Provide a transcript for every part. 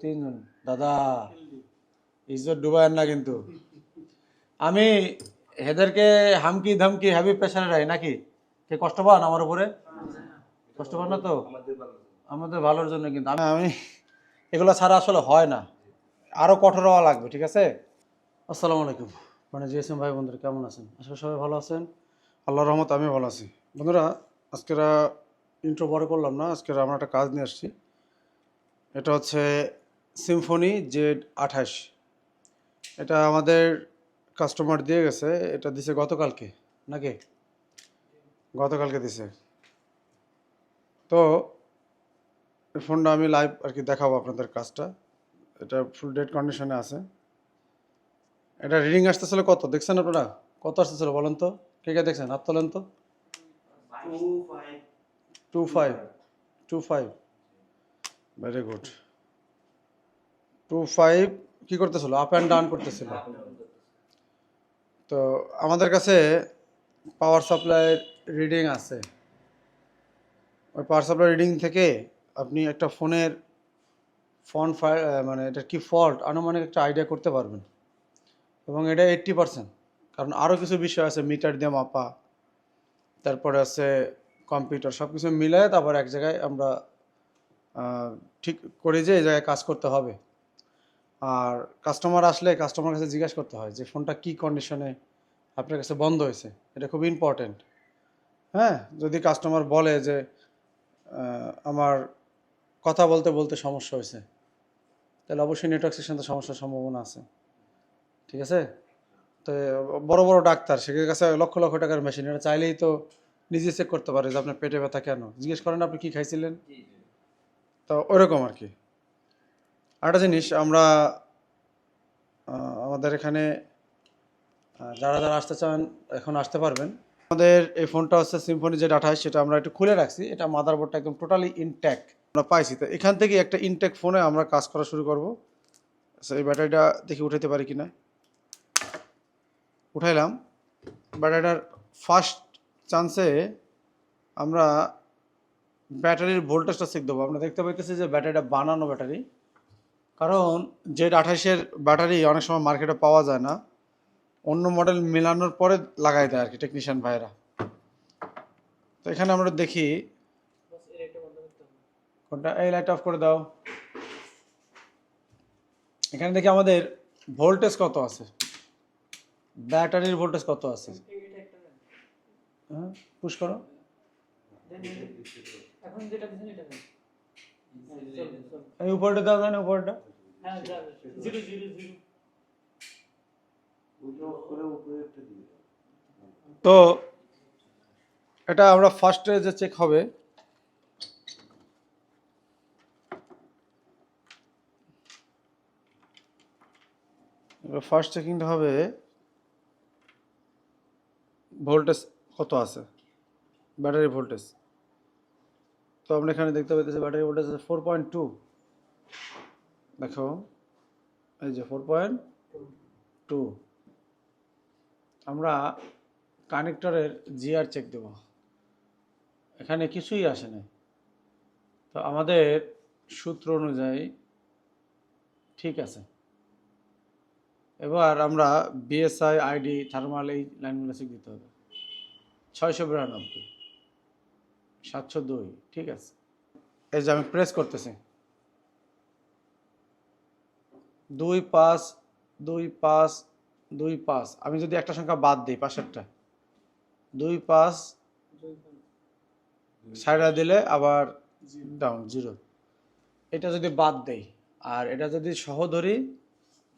তিনজন। দাদা, ইজ্জত ডুবায়েন না কিন্তু। আমি হেদেরকে হামকি ধামকি হ্যাভি প্রেশারে রাই নাকি? কে কষ্ট পান আমার উপরে? কষ্ট পান না তো? আমাদের ভালোর জন্য কিন্তু। আমি আমি এগুলো ছাড়া আসলে হয় না। আরও কঠোর হওয়া লাগবে, ঠিক আছে? আসসালামু আলাইকুম। মানে জিএসএম ভাই বন্ধুরা, কেমন আছেন? আসলে সবাই ভালো আছেন। আল্লাহর রহমত আমি ভালো আছি। বন্ধুরা, আজকেরা ইন্ট্রো বড় করলাম না, আজকের আমরা একটা কাজ নিয়ে আসছি। এটা হচ্ছে সিম্ফনি জেড আঠাশ। এটা আমাদের কাস্টমার দিয়ে গেছে। এটা দিছে গতকালকে নাকি? গতকালকে দিছে। তো ফোনটা আমি লাইভ আর কি দেখাবো আপনাদের কাজটা। এটা ফুল ডেট কন্ডিশনে আছে। এটা রিডিং আসতেছিল কত? দেখছেন আপনারা? কত আসতেছিল বলেন তো? কে কে দেখছেন? হাত তোলেন তো। Two five two five very good two five কী করতেছিল? আপ অ্যান্ড ডাউন করতেছিল। তো আমাদের কাছে পাওয়ার সাপ্লাই রিডিং আছে। ওই পাওয়ার সাপ্লাই রিডিং থেকে আপনি একটা ফোনের ফোন মানে এটা কি ফল্ট আনুমানিক একটা আইডিয়া করতে পারবেন। এবং এটা এইট্টি পার্সেন্ট কারণ আরও কিছু বিষয় আছে মিটার দিয়ে মাপা, তারপরে আছে কম্পিউটার সব কিছু মিলায় তারপর এক জায়গায় আমরা ঠিক করি যে এই জায়গায় কাজ করতে হবে। আর কাস্টমার আসলে কাস্টমার কাছে জিজ্ঞাসা করতে হয় যে, ফোনটা কি কন্ডিশনে আপনার কাছে বন্ধ হয়েছে? এটা খুব ইম্পর্টেন্ট হ্যাঁ যদি কাস্টমার বলে যে আমার কথা বলতে বলতে সমস্যা হয়েছে। তাহলে অবশ্যই নেটওয়ার্ক সেকশনে সমস্যার সম্ভাবনা আছে। ঠিক আছে? তো বড় বড় ডাক্তার সেখানে কাছে লক্ষ লক্ষ টাকার মেশিন এটা চাইলেই তো নিজে চেক করতে পারে যে, আপনার পেটে ব্যথা কেন? জিজ্ঞেস করেন, আপনি কি খাইছিলেন? তো ওইরকম আর কি। আরেকটা জিনিস, আমরা আমাদের এখানে যারা যারা আসতে চান, এখন আসতে পারবেন। আমাদের এই ফোনটা হচ্ছে সিম্ফনি যে ডাটা সেটা আমরা একটু খুলে রাখছি। এটা মাদারবোর্ডটা একদম টোটালি ইনট্যাক আমরা পাইছি। তো এখান থেকে একটা ইনটেক ফোনে আমরা কাজ করা শুরু করব। আচ্ছা এই ব্যাটারিটা দেখি উঠাইতে পারি কিনা। উঠাইলাম। ব্যাটারিটার ফার্স্ট চান্সে আমরা ব্যাটারির ভোল্টেজটা চেক দেবো। আমরা দেখতে পাইতেছি যে ব্যাটারিটা বানানো ব্যাটারি। কারণ জেড আঠাশের ব্যাটারি অনেক সময় মার্কেটে পাওয়া যায় না, অন্য মডেল মেলানোর পরে লাগাই দেয় আর কি টেকনিশিয়ান ভাইরা তো এখানে আমরা দেখি, কোনটা? এই লাইট অফ করে দাও। এখানে দেখি আমাদের ভোল্টেজ কত আছে? ব্যাটারির ভোল্টেজ কত আছে? হ্যাঁ পুশ করো। এখন যেটা দিছেন এটা দেন। এই উপরটা দাও না উপরটা। হ্যাঁ জিরো জিরো জিরো। তো এটা আমরা ফার্স্টে যে চেক হবে ফার্স্ট চেকিংটা হবে ভোল্টেজ কত আছে? ব্যাটারি ভোল্টেজ তো আমরা এখানে দেখতে পাইতেছি ব্যাটারি ভোল্টেজ আছে ফোর পয়েন্ট টু দেখো, এই যে ফোর পয়েন্ট টু আমরা কানেক্টরের জিআর চেক দেব। এখানে কিছুই আসে নাই। তো আমাদের সূত্র অনুযায়ী ঠিক আছে। এবার আমরা বিএসআই আইডি থার্মাল এই লাইনগুলো চেক দিতে হবে। ছয়শো বিরানব্বই। সাতশো দুই, ঠিক আছে। এই যে আমি প্রেস করতেছি। দুই পাঁচ দুই পাঁচ দুই পাঁচ। আমি যদি একটা সংখ্যা বাদ দিই পাশেরটা। দুই পাঁচ, সাইডা দিলে আবার ডাউন জিরো এটা যদি বাদ দেই, আর এটা যদি সহ ধরি,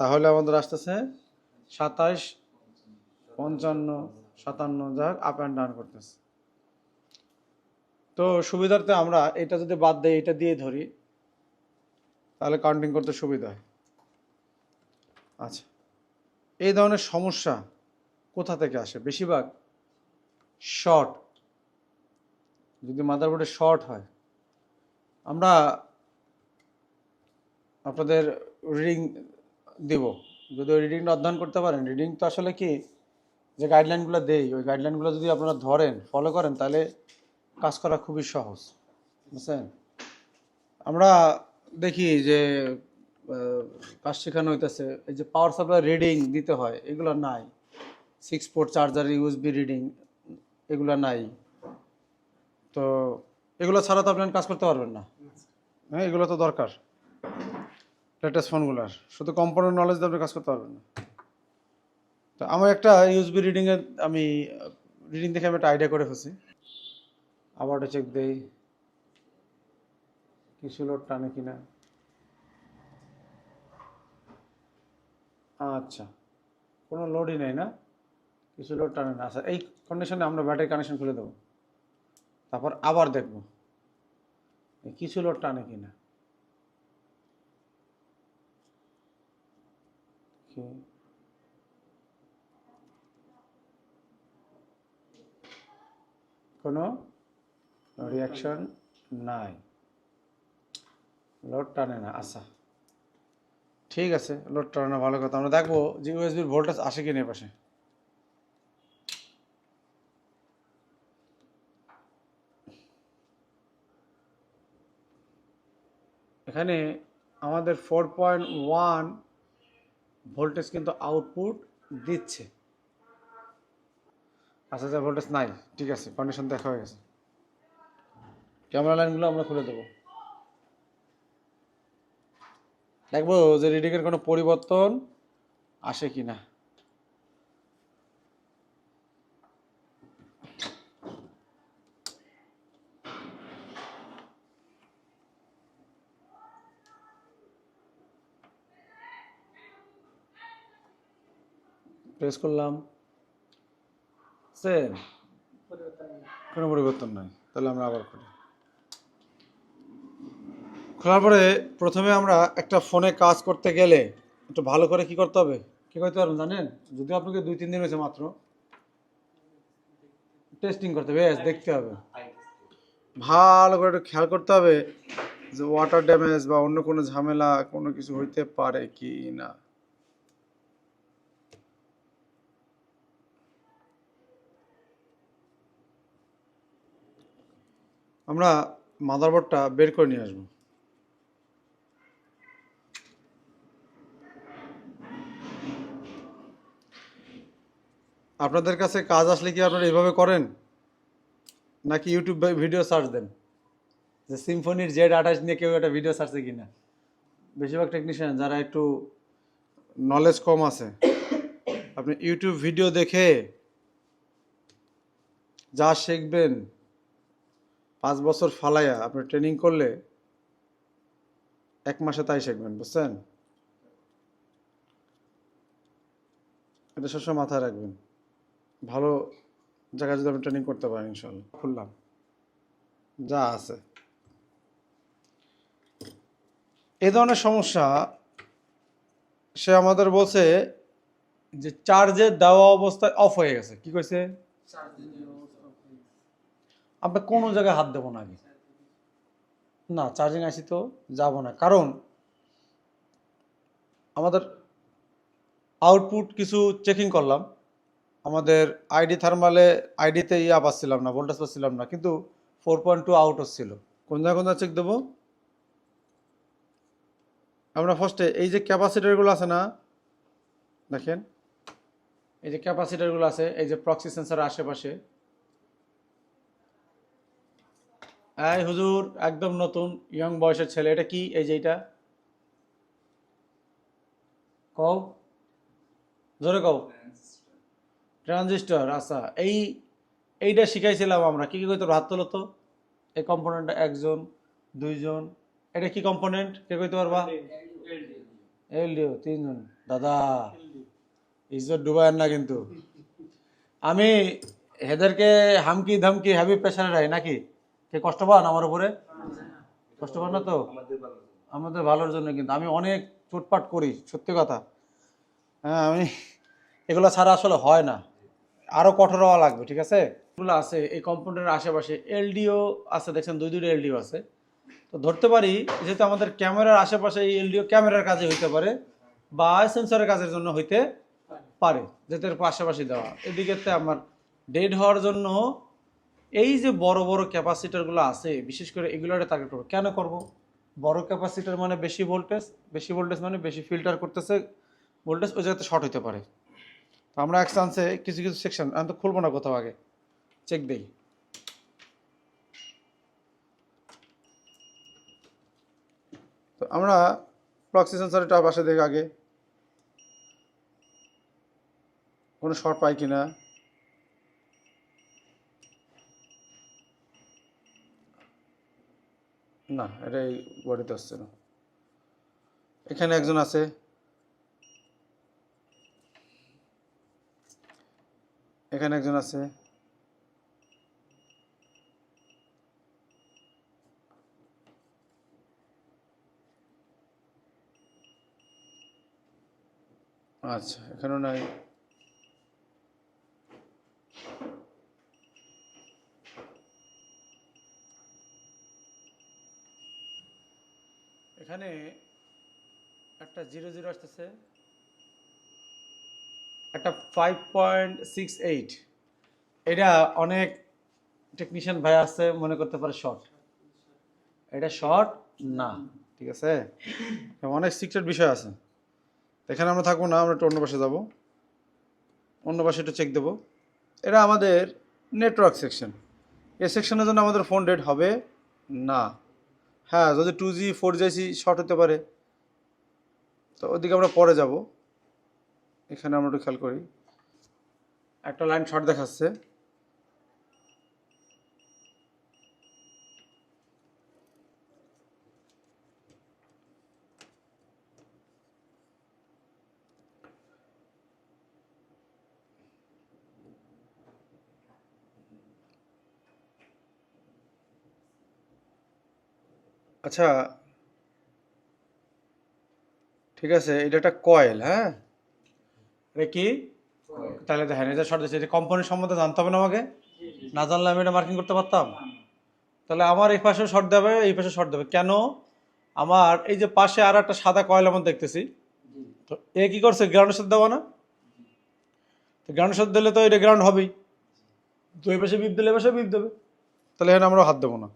তাহলে আমাদের আসতেছে সাতাশ পঞ্চান্ন, সাতান্ন যাক আপ অ্যান্ড ডাউন করতেছে। তো সুবিধার্থে আমরা এটা যদি বাদ দেই, এটা দিয়ে ধরি, তাহলে কাউন্টিং করতে সুবিধা হয়। আচ্ছা এই ধরনের সমস্যা কোথা থেকে আসে? বেশিরভাগ শর্ট যদি মাদারবোর্ডে শর্ট হয়, আমরা আপনাদের রিডিং দেব। যদি ওই রিডিংটা অধ্যয়ন করতে পারেন রিডিং তো আসলে কি, যে গাইডলাইনগুলো দেই, ওই গাইডলাইনগুলো যদি আপনারা ধরেন ফলো করেন, তাহলে কাজ করা খুবই সহজ, বুঝছেন? আমরা দেখি যে কাজ শেখানো হইতেছে, এই যে পাওয়ার সাপ্লাই রিডিং দিতে হয়, এগুলো নাই। Six port charger USB reading এগুলো নাই। তো এগুলো ছাড়া তো আপনার কাজ করতে পারবেন না। হ্যাঁ এগুলো তো দরকার লেটেস্ট ফোনগুলার শুধু কম্পিউটার নলেজ দিয়ে আপনি কাজ করতে পারবেন না। তো আমার একটা ইউএসবি রিডিংয়ের আমি রিডিং দেখে আমি একটা আইডিয়া করে ফেলছি। আবার ওটা চেক দেই। কিছু লোড টানে কিনা। আচ্ছা কোনো লোডই নেই না? কিছু লোড টানে না। আচ্ছা এই কন্ডিশনে আমরা ব্যাটারি কানেকশন খুলে দেবো। তারপর আবার দেখব কিছু লোড টানে কিনা. কোনো? রিয়াকশন নাই। লোড টানে না আচ্ছা। ঠিক আছে লোড টানে না ভালো কথা। আমরা দেখব যে ইউএসবির ভোল্টেজ আসে কি নেই পাশে। এখানে আমাদের ফোর পয়েন্ট ওয়ান ভোল্টেজ কিন্তু আউটপুট দিচ্ছে। আচ্ছা আচ্ছা ভোল্টেজ নাই। ঠিক আছে কন্ডিশন দেখা হয়ে গেছে। ক্যামেরা লাইনগুলো আমরা খুলে দেবো। দেখব যে রিডিংয়ের কোনো পরিবর্তন আসে কি না প্রেস করলাম। নেই। কোনো পরিবর্তন নাই। তাহলে আমরা আবার করি খোলার পরে প্রথমে আমরা একটা ফোনে কাজ করতে গেলে একটু ভালো করে কি করতে হবে? কি করতে পারবেন জানেন? যদিও আপনাকে দুই, তিন দিন হয়েছে মাত্র টেস্টিং করতে হবে দেখতে হবে। ভালো করে একটু খেয়াল করতে হবে যে ওয়াটার ড্যামেজ বা অন্য কোনো ঝামেলা, কোনো কিছু হইতে পারে কি না। আমরা মাদারবোর্ডটা বের করে নিয়ে আসব। আপনাদের কাছে কাজ আসলে কি আপনারা এইভাবে করেন? নাকি ইউটিউব ভিডিও সার্চ দেন? যে সিম্ফনির জেড আঠাশ নিয়ে কেউ একটা ভিডিও সার্চে কিনা। বেশিরভাগ টেকনিশিয়ান যারা একটু নলেজ কম আছে, আপনি ইউটিউব ভিডিও দেখে যা শিখবেন, পাঁচ বছর ফালাইয়া আপনি ট্রেনিং করলে এক মাসে তাই শিখবেন, বুঝছেন? এটা সবসময় মাথায় রাখবেন। ভালো জায়গায় যদি আমি ট্রেনিং করতে পারেন ইনশাল্লাহ খুললাম। যা আছে। এ ধরনের সমস্যা সে আমাদের বলছে যে চার্জে দেওয়া অবস্থায় অফ হয়ে গেছে। কি কইছে? আমরা কোনো জায়গায় হাত দেবো না আগে। না চার্জিং আইসি তো যাব না। কারণ আমাদের আউটপুট কিছু চেকিং করলাম। আমাদের আইডি থার্মালে আইডিতে ইয়া পাচ্ছিলাম না ভোল্টেজ পাচ্ছিলাম না, কিন্তু ফোর পয়েন্ট টু আউট হচ্ছিল কোন জায়গায় কোন চেক দেবো? আমরা ফার্স্টে এই যে ক্যাপাসিটারগুলো আছে না, দেখেন, এই যে ক্যাপাসিটারগুলো আছে, এই যে প্রক্সি সেন্সার আশেপাশে। এই হুজুর, একদম নতুন ইয়ং বয়সের ছেলে, এটা কি? এই যে এটা। কও। জোরে কও। ট্রানজিস্টর আচ্ছা এই, এইটা শিখাইছিলাম আমরা। কি, কী করতে হাত তোলো তো। এই কম্পোনেন্টটা একজন, দুইজন। এটা কি কম্পোনেন্ট কে কইতে পারবা? এলডিও তিনজন। দাদা, ইজ্জত ডুবায়েন না কিন্তু। আমি হেদেরকে হামকি ধামকি হ্যাভি প্রেশারে রাই, নাকি? কে কষ্ট পান আমার উপরে? কষ্ট পান না তো? আমাদের ভালোর জন্য কিন্তু। আমি অনেক চোটপাট করি, সত্যি কথা। হ্যাঁ আমি, এগুলো ছাড়া আসলে হয় না। আরও কঠোর হওয়া লাগবে, ঠিক আছে? এগুলো আছে, এই কম্পাউন্ডারের আশেপাশে এলডিও আছে, দেখছেন দুই দুটো এলডিও আছে। তো ধরতে পারি, যেহেতু আমাদের ক্যামেরার আশেপাশে এই এলডিও ক্যামেরার কাজে হইতে পারে, বা সেন্সরের কাজের জন্য হইতে পারে যেতে পাশাপাশি দেওয়া। এদিকেতে আমার ডেড হওয়ার জন্য এই যে বড় বড় ক্যাপাসিটারগুলো আছে, বিশেষ করে এগুলোর টার্গেট করব। কেন করব? বড় ক্যাপাসিটার মানে বেশি ভোল্টেজ বেশি ভোল্টেজ মানে বেশি ফিল্টার করতেছে ভোল্টেজ ওই জায়গাতে শর্ট হতে পারে। আমরা এক চান্সে কিছু কিছু সেকশন আমি তো খুলবো না কোথাও আগে। চেক দেই। তো আমরা প্রক্সি সেন্সরটা পাশে দেখে আগে। কোনো শর্ট পাই কিনা না? এটা এই বডিতে আসছে না। এখানে একজন আছে। এখানে একজন আছে। আচ্ছা এখানেও নাই। এখানে একটা জিরো জিরো আসতেছে। একটা ফাইভ পয়েন্ট সিক্স এইট এটা অনেক টেকনিশিয়ান ভাই আছে, মনে করতে পারে শর্ট এটা শর্ট না, ঠিক আছে? অনেক সিক্রেট বিষয় আছে। এখানে আমরা থাকব না, আমরা একটু অন্য পাশে যাব। অন্য পাশে একটু চেক দেবো। এটা আমাদের নেটওয়ার্ক সেকশন এই সেকশনের জন্য আমাদের ফোন ডেট হবে না। হ্যাঁ যদি two G four G short হতে পারে। তো ওদিকে আমরা পরে যাব। এখানে আমরা একটু খেয়াল করি। একটা লাইন শর্ট দেখাচ্ছে। আচ্ছা ঠিক আছে, এটা একটা কয়েল হ্যাঁ? কি? তাহলে দেখেন এটা শর্ট দিচ্ছে এটা কোম্পানির সম্বন্ধে জানতে হবে না আমাকে? না জানলে আমি এটা মার্কিং করতে পারতাম? তাহলে আমার এই পাশে শর্ট দেবে এই পাশে শর্ট দেবে। কেন? আমার এই যে পাশে আর একটা সাদা কয়েল আমার দেখতেছি। তো এ কি করছে? গ্রাউন্ড সাথে দেওয়া না? তো গ্রাউন্ড সাথে দিলে তো এটা গ্রাউন্ড হবেই। তো এই পাশে বিপ দিলে পাশে বিপ দেবে। তাহলে এখানে আমরা হাত দেবো না।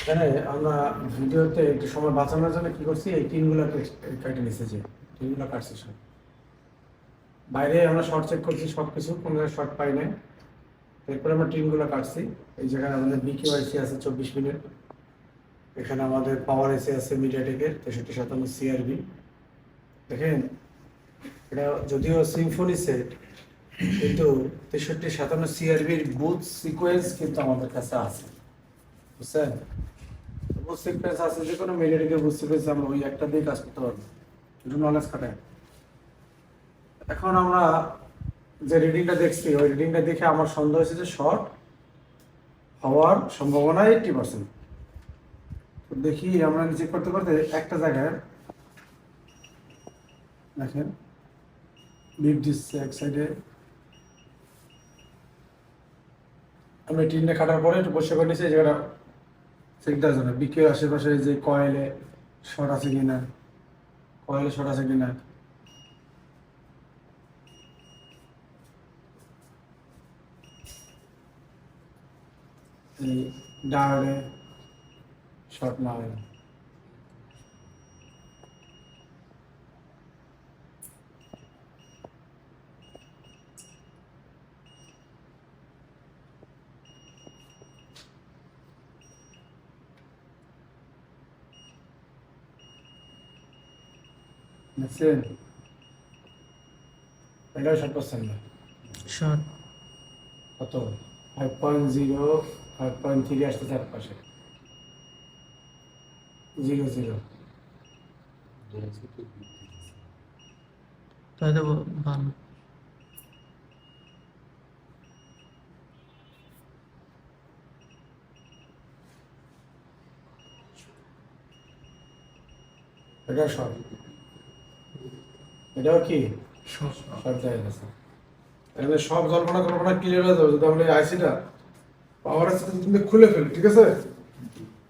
এখানে আমরা ভিডিওতে একটু সময় বাঁচানোর জন্য কি করছি? এই টিনগুলো কেটে নিচ্ছে যে টিনগুলো কাটছি সব। বাইরে আমরা শর্ট চেক করছি সব কিছু কোনো জায়গায় শর্ট পাই নাই। এরপরে আমরা টিমগুলো কাটছি। এই জায়গায় আমাদের বিকিউআইসি আছে চব্বিশ মিনিট। এখানে আমাদের পাওয়ার এসি আছে মিডিয়াটেকের তেষট্টি সাতান্ন সিআরবি দেখেন, এটা যদিও সিম্ফনি সেট কিন্তু তেষট্টি সাতান্ন সিআরবির বুথ সিকোয়েন্স কিন্তু আমাদের কাছে আছে। বুঝছেন? বুথ সিকোয়েন্স আছে যে কোনো মিডিয়াটেকের বুথ সিকোয়েন্স আমরা ওই একটা দিয়ে কাজ করতে পারব। নলেজ খাটায়। এখন আমরা যে রিডিংটা দেখছি, ওই রিডিংটা দেখে আমার সন্দেহ হয়েছে যে শর্ট হওয়ার সম্ভাবনা এইটটি পার্সেন্ট তো দেখি আমরা চেক করতে করতে একটা জায়গায় দেখেন বিপ দিচ্ছে এক সাইডে আমি টিনটা কাটার পরে একটু বসে করে নিয়েছি এই জায়গাটা চেক দেওয়ার জন্য। বিকের আশেপাশে যে কয়েলে শর্ট আছে কিনা কয়েলে শর্ট আছে কিনা। এই ডায়ারে শর্ট না হয় দেখছেন এটাও শর্ট পাচ্ছেন না শর্ট কত five point zero five point three আসতে চার জিরো জিরো তাই দেবো বান্ন এটা শর্ট এটাও কি? শর্ট শর্ট দেখা গেছে এখানে সব জল্পনা কল্পনা ক্লিয়ার হয়ে যাবে যদি আমরা এই আইসিটা পাওয়ার আইসি তুমি খুলে ফেলি ঠিক আছে?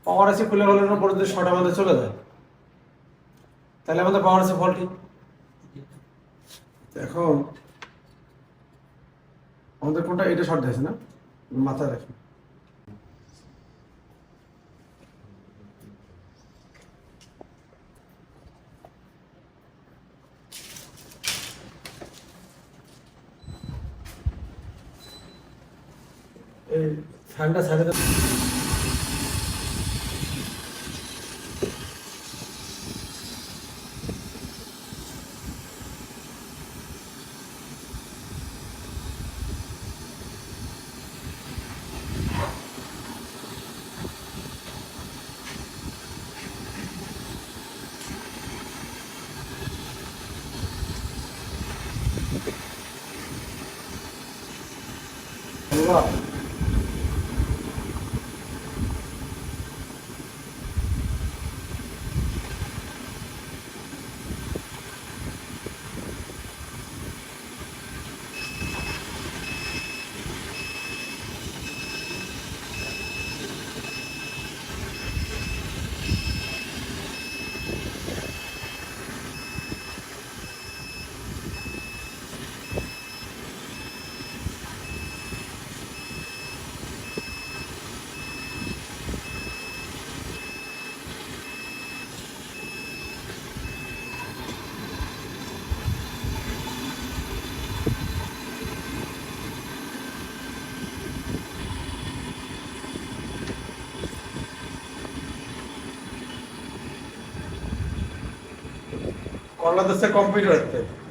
পাওয়ার আইসি খুলে ফেলার পরে যদি শর্ট আমাদের চলে যায় তাহলে আমাদের পাওয়ার আইসি ফলটি এখন আমাদের কোনটা এটা শর্ট দিয়েছে না? মাথায় রাখি এই ফ্যানটা সাইডে করলা দশটা কম্পিউটার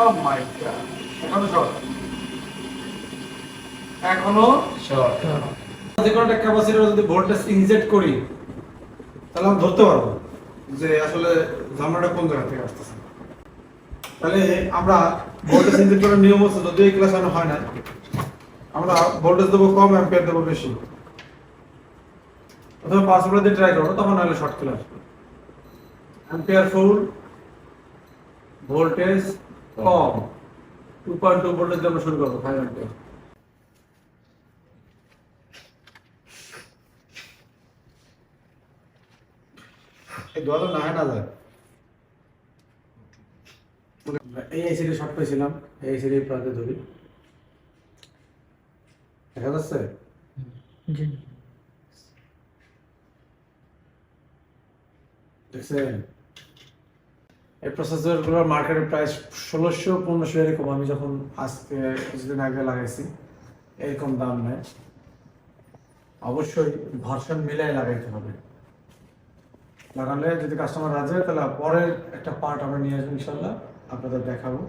ও মাই গড এখনও শর্ট এখনও? শর্ট যে কোনো একটা ক্যাপাসিটর যদি ভোল্টেজ ইনজেক্ট করি তাহলে আমি ধরতে পারব যে আসলে ঝামেলাটা কোন জায়গা থেকে আসতেছে। তাহলে আমরা ভোল্টেজ ইনজেক্ট করার নিয়ম হচ্ছে যদি এই ক্লাস হয় না আমরা ভোল্টেজ দেবো কম অ্যাম্পিয়ার দেবো বেশি। অথবা পাঁচ ভোল্ট দিয়ে ট্রাই করব তখন নাহলে short class ampere full voltage কম। টু পয়েন্ট টু ভোল্টেজ আমরা শুরু করব ফাইভ অ্যাম্পিয়ার এই আইসিডি শর্ট পেয়েছিলাম এই আইসিডি প্রান্তে ধরি। দেখা যাচ্ছে? দেখছেন? এই প্রসেসরগুলোর মার্কেটের প্রাইস ষোলোশো, পনেরোশো এরকম। আমি যখন আজকে কিছুদিন আগে লাগাইছি, এরকম দাম নেয় অবশ্যই ভার্সন মিলাই লাগাইতে হবে। লাগালে যদি কাস্টমার রাজি হয়, তাহলে পরের একটা পার্ট আমরা নিয়ে আসব ইনশাল্লাহ আপনাদের দেখাবো।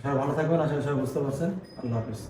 সবাই ভালো থাকবেন, আশা সবাই বুঝতে পারছেন। আল্লাহ হাফিজ।